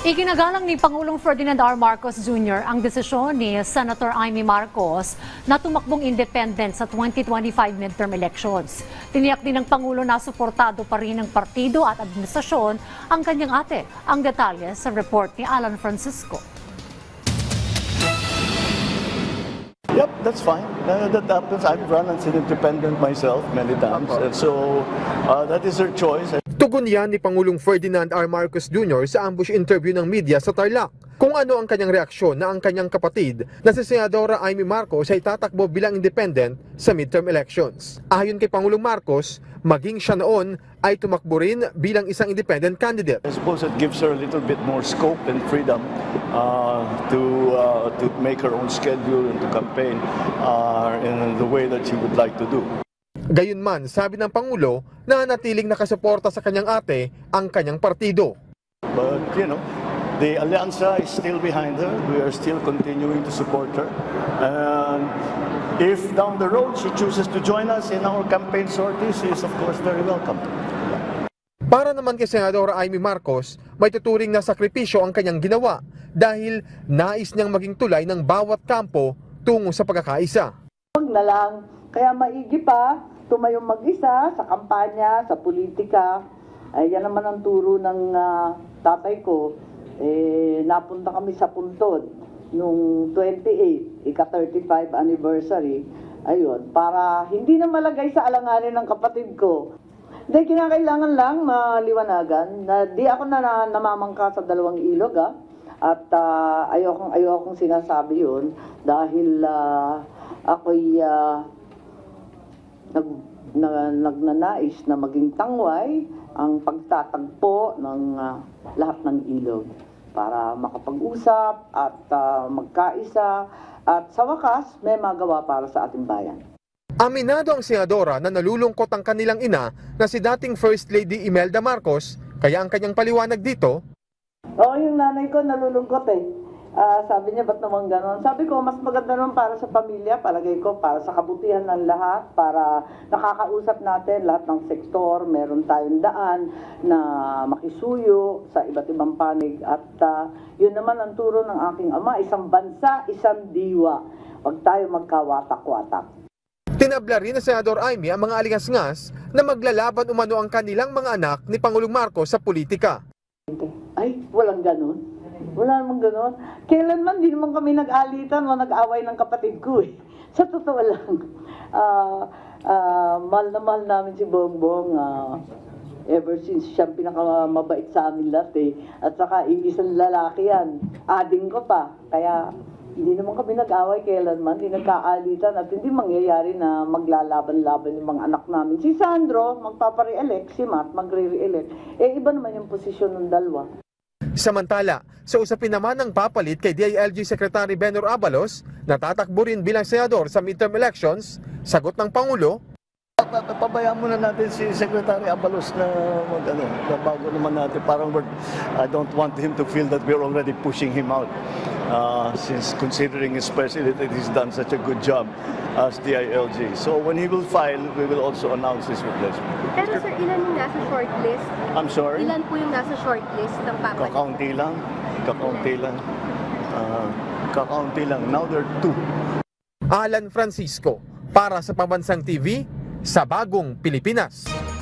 Iginagalang ni Pangulong Ferdinand R. Marcos Jr. ang desisyon ni Senator Amy Marcos na tumakbong independent sa 2025 midterm elections. Tiniyak din ng Pangulo na suportado pa rin ng partido at administrasyon ang kanyang ate. Ang detalye sa report ni Alan Francisco. Yep, that's fine. Uh, that happens. I've run as an independent myself many times. And so uh, that is her choice. Tugon yan ni Pangulong Ferdinand R. Marcos Jr. sa ambush interview ng media sa Tarlac. Kung ano ang kanyang reaksyon na ang kanyang kapatid na si Senadora Amy Marcos ay tatakbo bilang independent sa midterm elections. Ayon kay Pangulong Marcos, maging siya noon ay tumakbo rin bilang isang independent candidate. I suppose it gives her a little bit more scope and freedom uh, to uh, to make her own schedule and to campaign uh, in the way that she would like to do. Gayunman, sabi ng Pangulo na natiling nakasuporta sa kanyang ate ang kanyang partido. But, you know, the Alianza is still behind her. We are still continuing to support her. And if down the road she chooses to join us in our campaign sorties, she is of course very welcome. Para naman kay Senadora Amy Marcos, may tuturing na sakripisyo ang kanyang ginawa dahil nais niyang maging tulay ng bawat kampo tungo sa pagkakaisa. Huwag na lang. Kaya maigi pa, tumayong mag-isa sa kampanya, sa politika. Ay, yan naman ang turo ng ah, tatay ko. Eh, napunta kami sa puntod nung 28, ika-35 anniversary. Ayun, para hindi na malagay sa alanganin ng kapatid ko. Hindi, kinakailangan lang maliwanagan na di ako na, na namamangka sa dalawang ilog, ah. At uh, ayokong, ayokong sinasabi yun dahil ah, ako'y ah, nag, na, nagnanais na maging tangway ang pagtatagpo ng ah, lahat ng ilog para makapag-usap at ah, magkaisa at sa wakas may magawa para sa ating bayan. Aminado ang senadora na nalulungkot ang kanilang ina na si dating First Lady Imelda Marcos, kaya ang kanyang paliwanag dito, Oo, yung nanay ko nalulungkot eh. Ah, sabi niya, ba't naman ganon? Sabi ko, mas maganda naman para sa pamilya, palagay ko, para sa kabutihan ng lahat, para nakakausap natin lahat ng sektor, meron tayong daan na makisuyo sa iba't ibang panig. At ah, yun naman ang turo ng aking ama, isang bansa, isang diwa. Huwag tayo magkawatak-watak. tinabla rin ng Senador Amy ang mga alingas-ngas na maglalaban umano ang kanilang mga anak ni Pangulong Marcos sa politika. Ay, walang ganon. Wala namang ganon. Kailanman, di naman kami nag-alitan o nag-away ng kapatid ko eh. Sa totoo lang. Ah, ah, mahal na mahal namin si Bongbong. ah, ever since siya ang pinakamabait sa amin lahat eh. At saka, isang lalaki yan. Ading ko pa. Kaya, hindi naman kami nag-away kailanman, hindi nagkaalitan at hindi mangyayari na maglalaban-laban yung mga anak namin. Si Sandro, magpapare-elect, si Matt, magre-re-elect. Eh, iba naman yung posisyon ng dalawa. Samantala, sa usapin naman ng papalit kay DILG Secretary Benor Abalos, natatakbo rin bilang senador sa midterm elections, sagot ng Pangulo, Pa- pa- Pabayaan muna natin si Secretary Abalos na mag ano, na bago naman natin. Parang I don't want him to feel that we're already pushing him out. Uh, since considering his president that he's done such a good job as DILG. So when he will file, we will also announce his replacement. Pero sir, ilan yung nasa shortlist? I'm sorry? Ilan po yung nasa shortlist ng papalit? Kakaunti lang. Kakaunti lang. Uh, kakaunti lang. Now there are two. Alan Francisco, para sa Pambansang TV, sa Bagong Pilipinas.